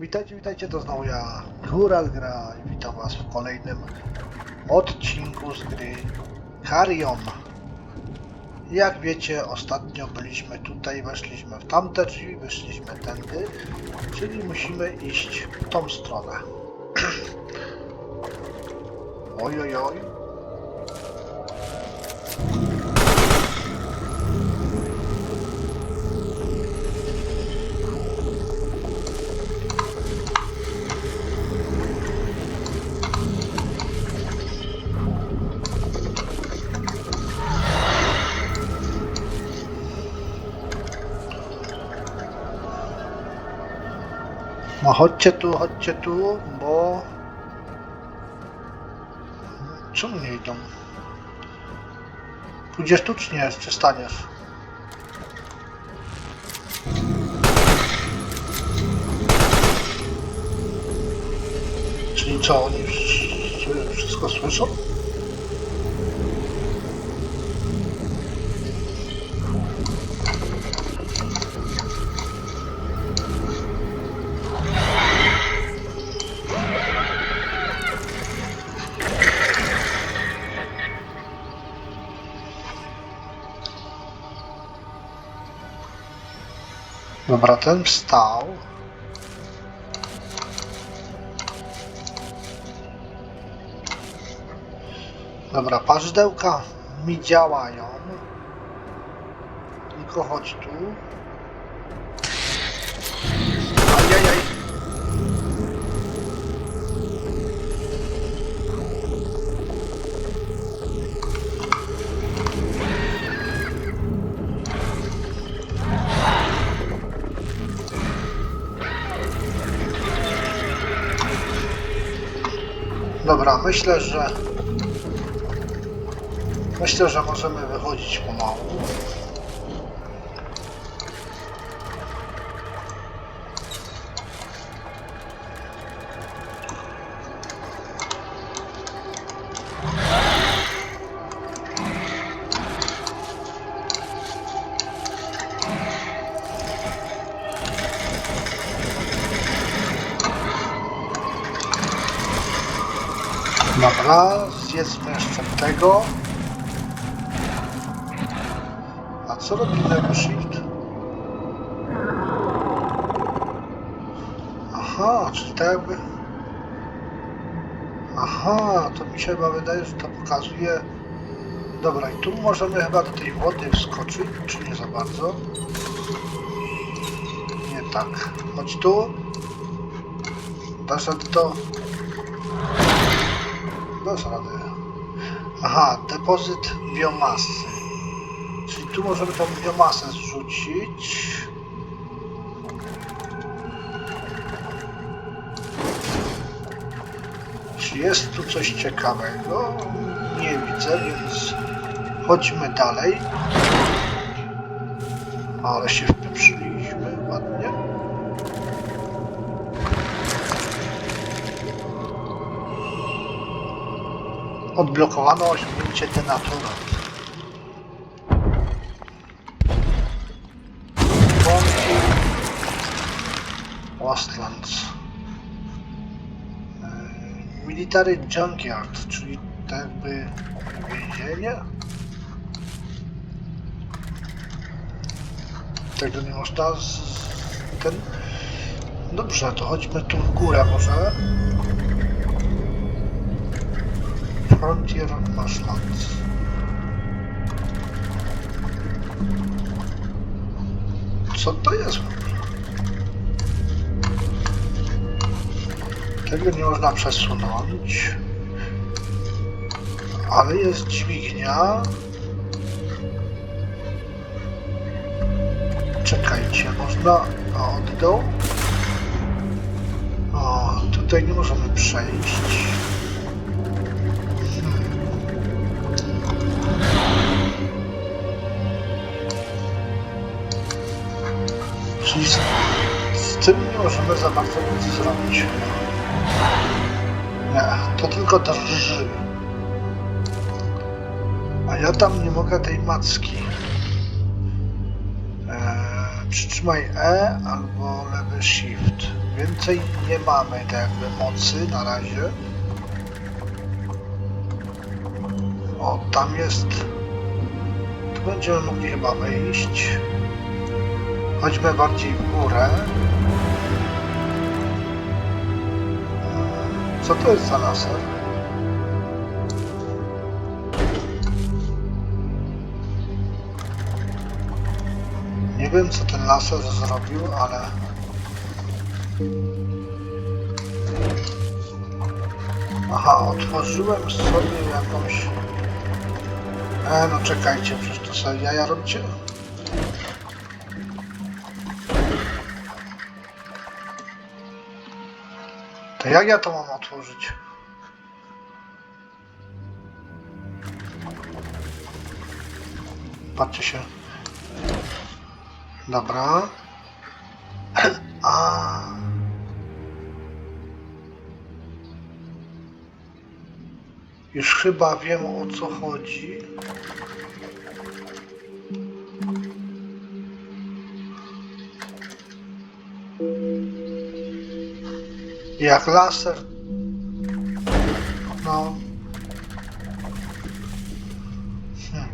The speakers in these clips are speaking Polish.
Witajcie, witajcie, to znowu ja, Góral Gra i witam was w kolejnym odcinku z gry Carrion. Jak wiecie, ostatnio byliśmy tutaj, weszliśmy w tamte drzwi, wyszliśmy tędy, czyli musimy iść w tą stronę. oj, oj, oj. No chodźcie tu, chodźcie tu, bo... Czemu nie idą? Pójdziesz tu czy nie? Czy staniesz? Czyli co, oni wszystko słyszą? Dobra, ten wstał. Dobra, parzdełka mi działają. Tylko chodź tu. Dobra, myślę, że... Myślę, że możemy wychodzić pomału. Dobra, zjedzmy jeszcze tego. A co robi lewy shift? Aha, czyli tak jakby... Aha, to mi się chyba wydaje, że to pokazuje... Dobra, i tu możemy chyba do tej wody wskoczyć, czy nie za bardzo? Nie tak. Chodź tu. Dasz to... Aha, depozyt biomasy. Czyli tu możemy tą biomasę zrzucić. Czy jest tu coś ciekawego? Nie widzę, więc chodźmy dalej. Ale się wpieprzyliśmy ładnie. Odblokowano osiągnięcie denaturat. Wątki Westlands. Yy, Military Junkyard, czyli tak jakby więzienie. Tego nie można z... ten... Dobrze, to chodźmy tu w górę może. Frontier Marshlands. Co to jest? Tego nie można przesunąć. Ale jest dźwignia. Czekajcie, można a od dołu? O, tutaj nie możemy przejść. Możemy za bardzo nic zrobić. Nie, to tylko drży. A ja tam nie mogę tej macki. Eee, przytrzymaj E albo lewy shift. Więcej nie mamy tak jakby mocy na razie. O, tam jest. Tu będziemy mogli chyba wyjść. Chodźmy bardziej w górę. Co to jest za laser? Nie wiem co ten laser zrobił, ale... Aha, otworzyłem sobie jakąś... E, no czekajcie, przecież to sobie jaja robicie? To jak ja to mam otworzyć? Patrzcie się. Dobra. A. Już chyba wiem o co chodzi. Jak laser. No. Hmm.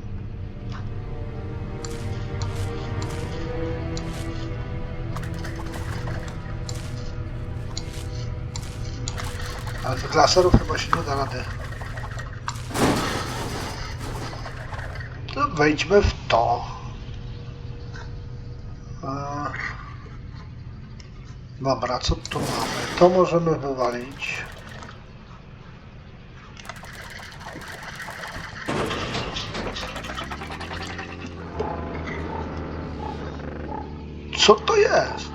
Ale tych laserów chyba się nie da rady. To wejdźmy w to. Eee. Dobra, co tu mamy? To możemy wywalić. Co to jest?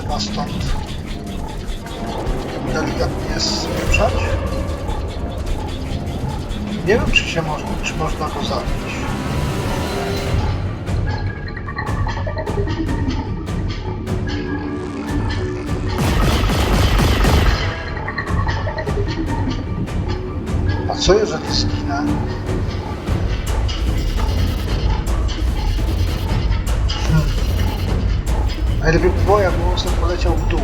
Chyba stąd delikatnie spieprzać. Nie wiem, czy się można, czy można go zabić. A co jeżeli zginę? Najlepiej by było, jakby on sobie poleciał w dół.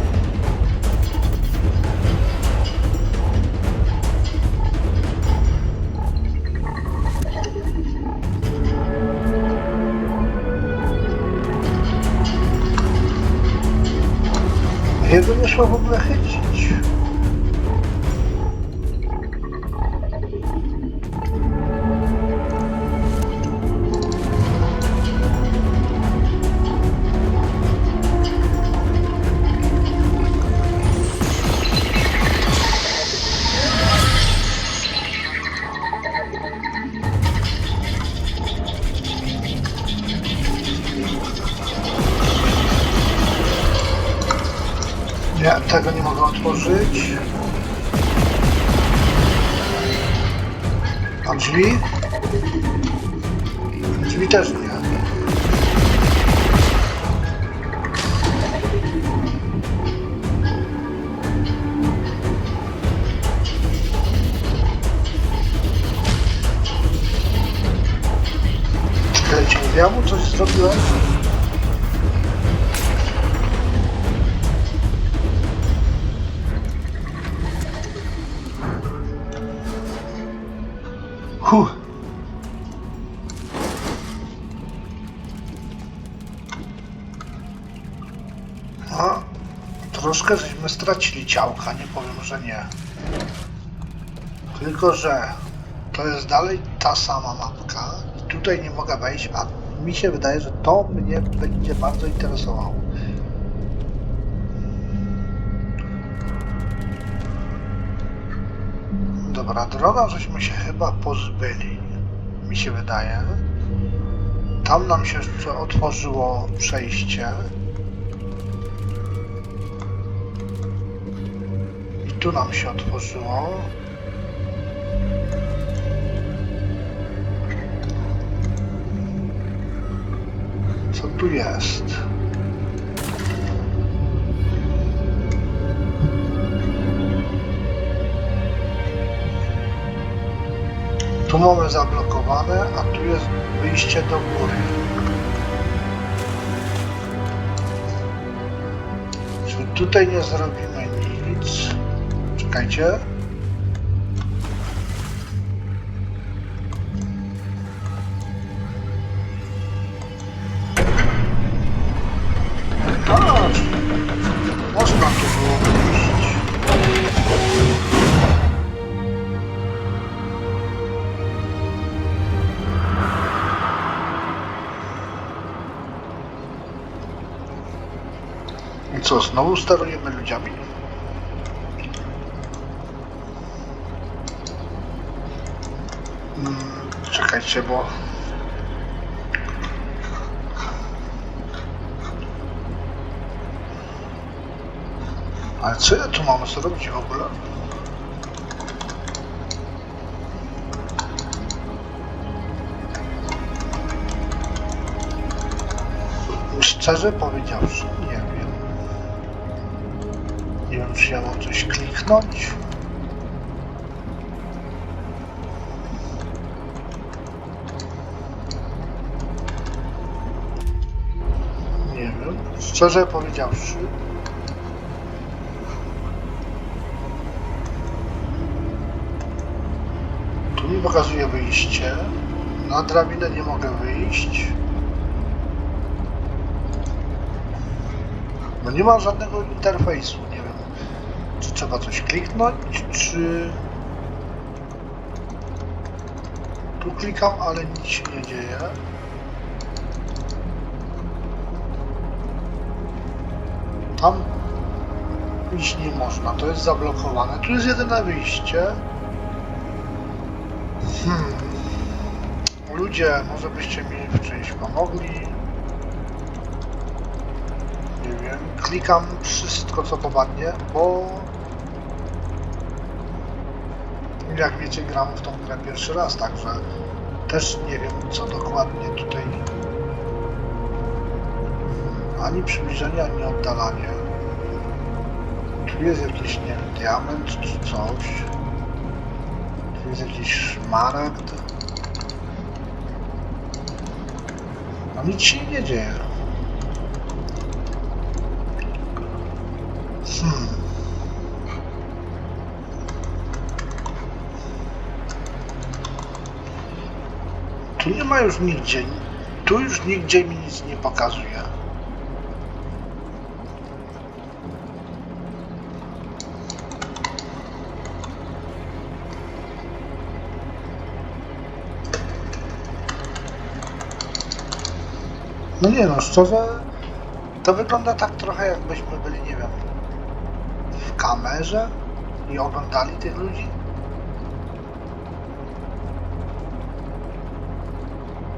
Jego nie szło w ogóle chycić. Zrobiłem? Huh. No, troszkę żeśmy stracili ciałka, nie powiem, że nie. Tylko, że to jest dalej ta sama mapka i tutaj nie mogę wejść, a mi się wydaje, że to mnie będzie bardzo interesowało. Dobra, drona żeśmy się chyba pozbyli, mi się wydaje. Tam nam się jeszcze otworzyło przejście. I tu nam się otworzyło. Tu jest? Tu mamy zablokowane, a tu jest wyjście do góry. Czy tutaj nie zrobimy nic? Czekajcie. Co, znowu sterujemy ludziami? Mm, czekajcie, bo... Ale co ja tu mam zrobić w ogóle? Szczerze powiedziawszy, nie mam coś kliknąć. Nie wiem. Szczerze powiedziawszy. Tu mi pokazuje wyjście. Na drabinę nie mogę wyjść. No nie ma żadnego interfejsu, trzeba coś kliknąć, czy... Tu klikam, ale nic się nie dzieje. Tam iść nie można, to jest zablokowane. Tu jest jedyne wyjście. Hmm. Ludzie, może byście mi w czymś pomogli. Nie wiem, klikam wszystko co popadnie, bo jak wiecie gram w tą grę pierwszy raz, także też nie wiem co dokładnie tutaj ani przybliżenie, ani oddalanie. Tu jest jakiś, nie wiem, diament czy coś. Tu jest jakiś szmaragd. No nic się nie dzieje. Ma już nigdzie, tu już nigdzie mi nic nie pokazuje. No nie no, szczerze, to wygląda tak trochę jakbyśmy byli, nie wiem, w kamerze i oglądali tych ludzi.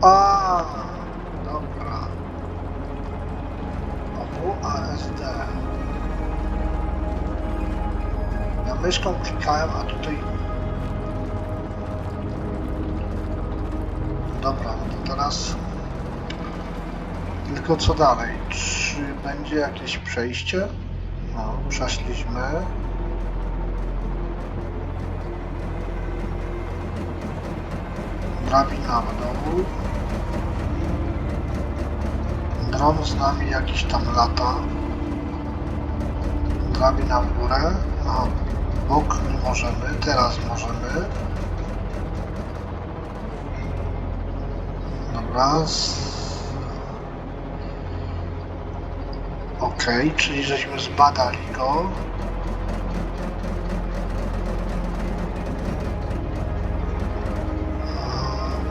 A, dobra. OWASD. Ja myszką klikałem, a tutaj... Dobra, no to teraz... Tylko co dalej? Czy będzie jakieś przejście? No, przeszliśmy. Drabina w dół. Dron z nami jakiś tam lata. Drabina w górę. A bok nie możemy, teraz możemy. Dobra. Okej, czyli żeśmy zbadali go.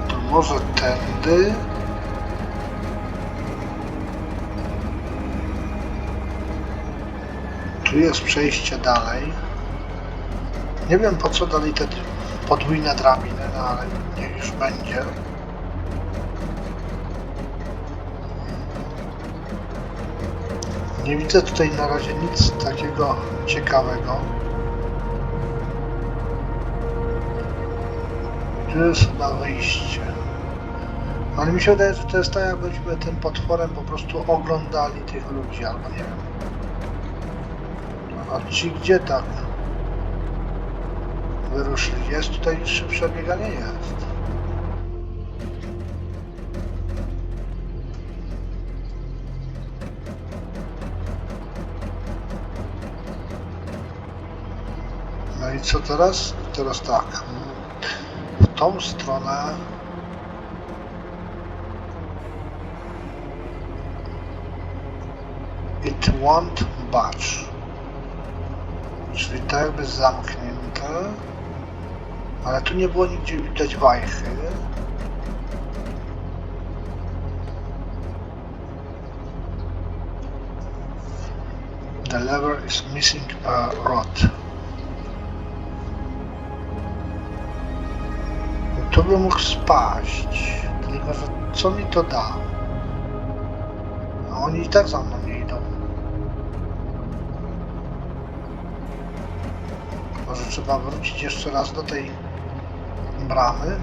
To może tędy. Tu jest przejście dalej. Nie wiem po co dalej te podwójne drabiny, no ale niech już będzie. Nie widzę tutaj na razie nic takiego ciekawego. Tu jest chyba wyjście. Ale mi się wydaje, że to jest tak, jakbyśmy tym potworem po prostu oglądali tych ludzi, albo nie wiem. A ci gdzie tak wyruszyli? Jest tutaj szybsze bieganie? Jest. No i co teraz? Teraz tak. W tą stronę. It won't budge. Czyli tak jakby zamknięte. Ale tu nie było nigdzie widać wajchy. The lever is missing a rod. Tu bym mógł spaść. Tylko, że co mi to da? A oni i tak za mną nie Może trzeba wrócić jeszcze raz do tej bramy.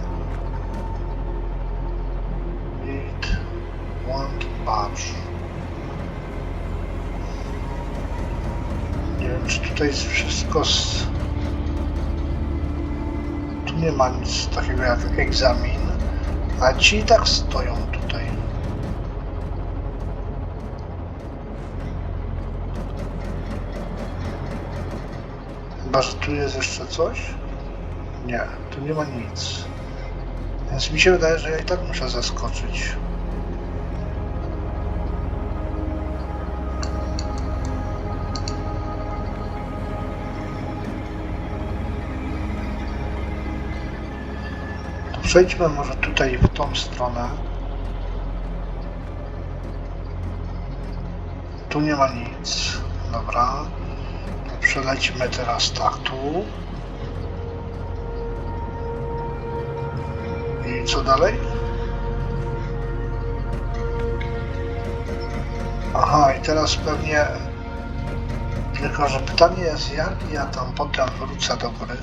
It won't budge. Nie wiem, czy tutaj jest wszystko z... Tu nie ma nic takiego jak egzamin, a ci tak stoją Chyba, że tu jest jeszcze coś? Nie, tu nie ma nic. Więc mi się wydaje, że ja i tak muszę zaskoczyć. To przejdźmy może tutaj w tą stronę. Tu nie ma nic. Dobra. Przelecimy teraz tak tu. I co dalej? Aha, i teraz pewnie. Tylko, że pytanie jest, jak ja tam potem wrócę do góry.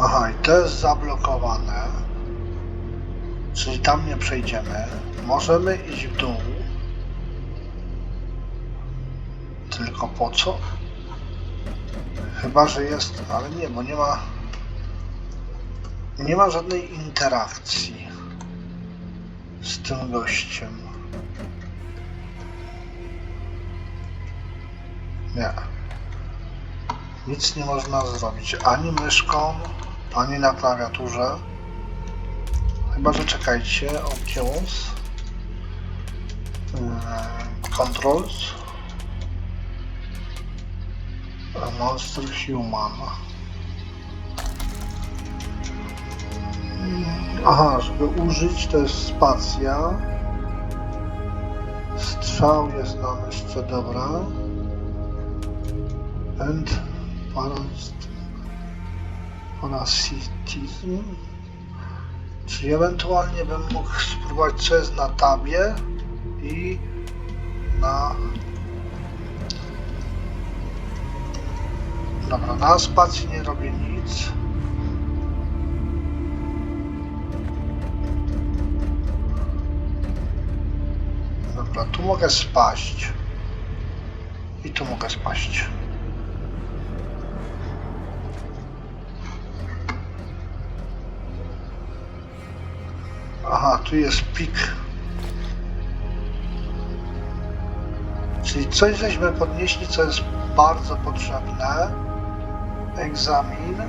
Aha, i to jest zablokowane. Czyli tam nie przejdziemy. Możemy iść w dół. Tylko po co? Chyba, że jest, ale nie, bo nie ma. Nie ma żadnej interakcji z tym gościem. Nie. Nic nie można zrobić ani myszką, ani na klawiaturze. Chyba, że czekajcie, options, yy, controls, monster human. Aha, żeby użyć to jest spacja. Strzał jest nam jeszcze dobra. And parasit- parasitism. Czyli ewentualnie bym mógł spróbować co jest na tabie i na Dobra, na nie robię nic. Dobra, tu mogę spaść. I tu mogę spaść. Aha, tu jest pik. Czyli coś żeśmy podnieśli, co jest bardzo potrzebne. Egzamin.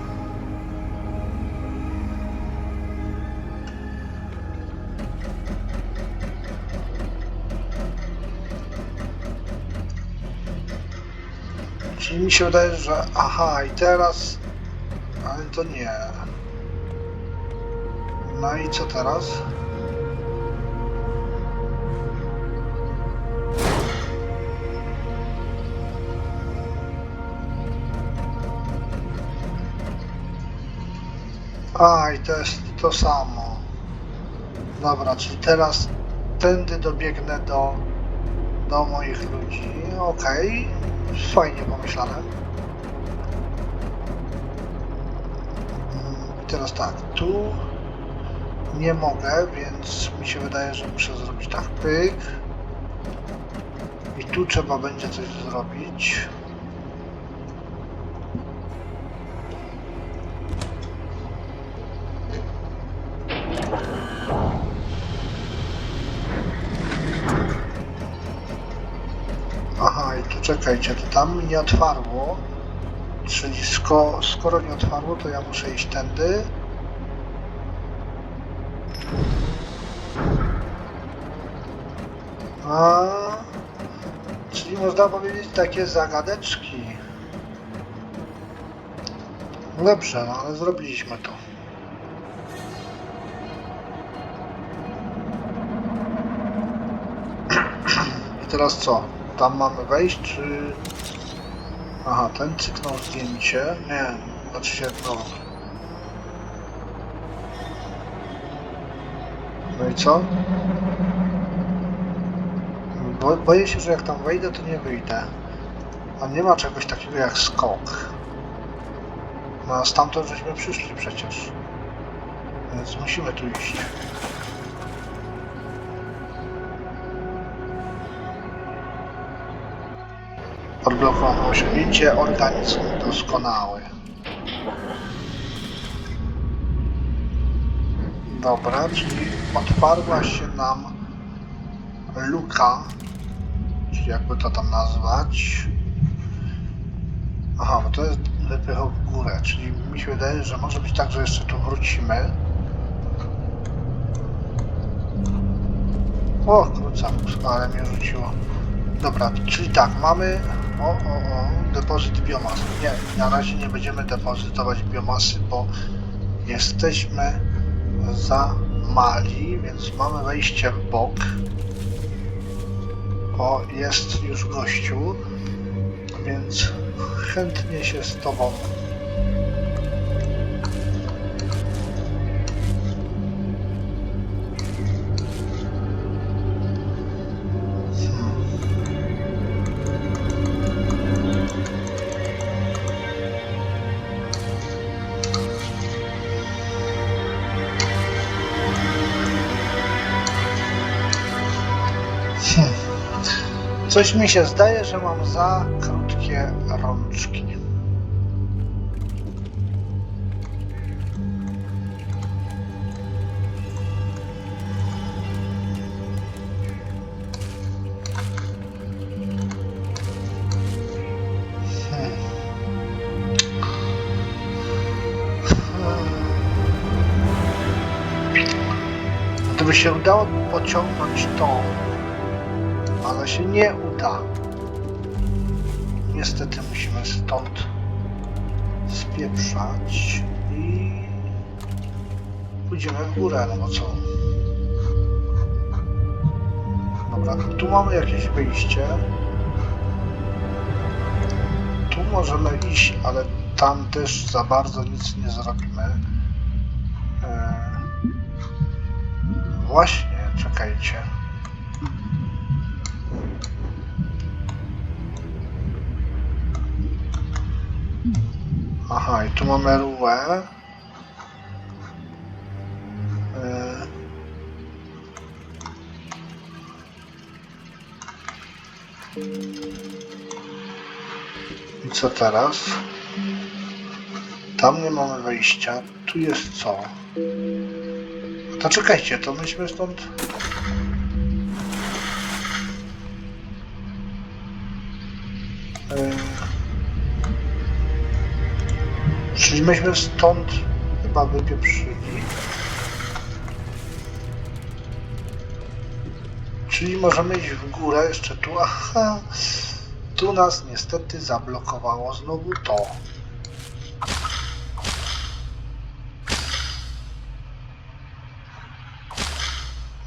Czyli mi się wydaje, że aha, i teraz. Ale to nie. No i co teraz? To jest to samo. Dobra, czyli teraz tędy dobiegnę do, do moich ludzi. Okej, fajnie pomyślane. Mm, teraz tak, tu nie mogę, więc mi się wydaje, że muszę zrobić tak, pyk. I tu trzeba będzie coś zrobić. Czekajcie, to tam nie otwarło. Czyli sko skoro nie otwarło, to ja muszę iść tędy. A, czyli można powiedzieć takie zagadeczki. Dobrze, no ale zrobiliśmy to. I teraz co? Tam mamy wejść, czy... Aha, ten cyknął zdjęcie. Nie, znaczy się, no... No i co? Bo, boję się, że jak tam wejdę, to nie wyjdę. A nie ma czegoś takiego jak skok. No a stamtąd żeśmy przyszli przecież. Więc musimy tu iść. Odblokowano osiągnięcie organizm doskonały. Dobra, czyli otwarła się nam luka, czyli jakby to tam nazwać. Aha, bo to jest wypychał w górę, czyli mi się wydaje, że może być tak, że jeszcze tu wrócimy. O, krucamus, ale mnie rzuciło. Dobra, czyli tak, mamy... O, o, o, depozyt biomasy. Nie, na razie nie będziemy depozytować biomasy, bo jesteśmy za mali, więc mamy wejście w bok. O, jest już gościu, więc chętnie się z tobą Hmm. Coś mi się zdaje, że mam za krótkie rączki. Hmm. Gdyby się udało pociągnąć się nie uda. Niestety musimy stąd spieprzać i pójdziemy w górę, no co? Dobra, tu mamy jakieś wyjście. Tu możemy iść, ale tam też za bardzo nic nie zrobimy. Eee, Właśnie, czekajcie. Aha, i tu mamy rurę. Yy. I co teraz? Tam nie mamy wejścia. Tu jest co? To czekajcie, to myśmy stąd... Yy. Czyli myśmy stąd chyba wypieprzyli. Czyli możemy iść w górę jeszcze tu. Aha, tu nas niestety zablokowało znowu to.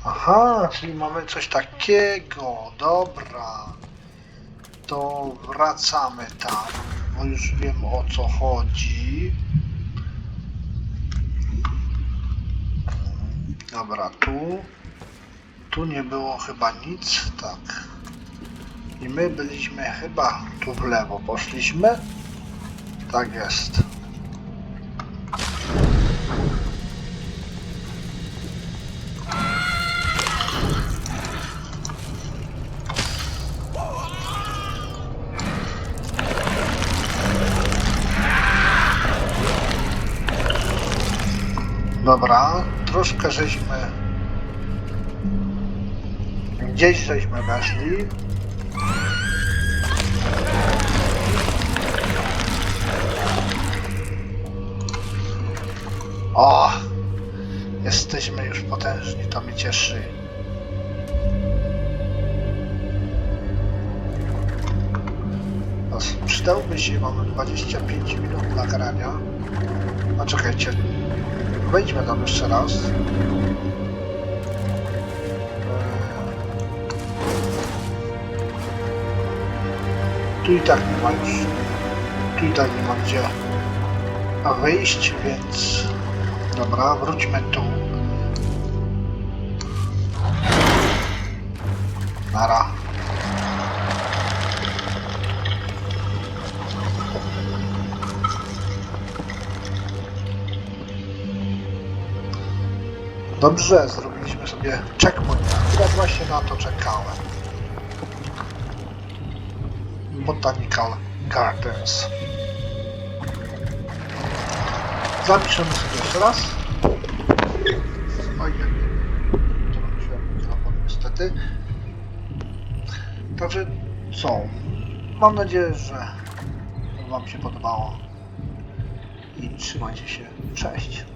Aha, czyli mamy coś takiego. Dobra. To wracamy tam, bo już wiem o co chodzi. Dobra, tu. Tu nie było chyba nic, tak. I my byliśmy chyba tu w lewo poszliśmy. Tak jest. Dobra, troszkę żeśmy gdzieś żeśmy weszli. O! Jesteśmy już potężni, to mnie cieszy. Przydałby się, mamy 25 minut nagrania. A czekajcie, wejdźmy tam jeszcze raz. Tu i tak nie ma już, tu i tak nie ma gdzie wyjść, więc dobra, wróćmy tu. Nara. Dobrze, zrobiliśmy sobie checkpoint. Akurat właśnie na to czekałem. Botanical Gardens. Zapiszemy sobie jeszcze raz. Oj, musiałem mikrofon niestety. Także co? Mam nadzieję, że Wam się podobało. I trzymajcie się. Cześć.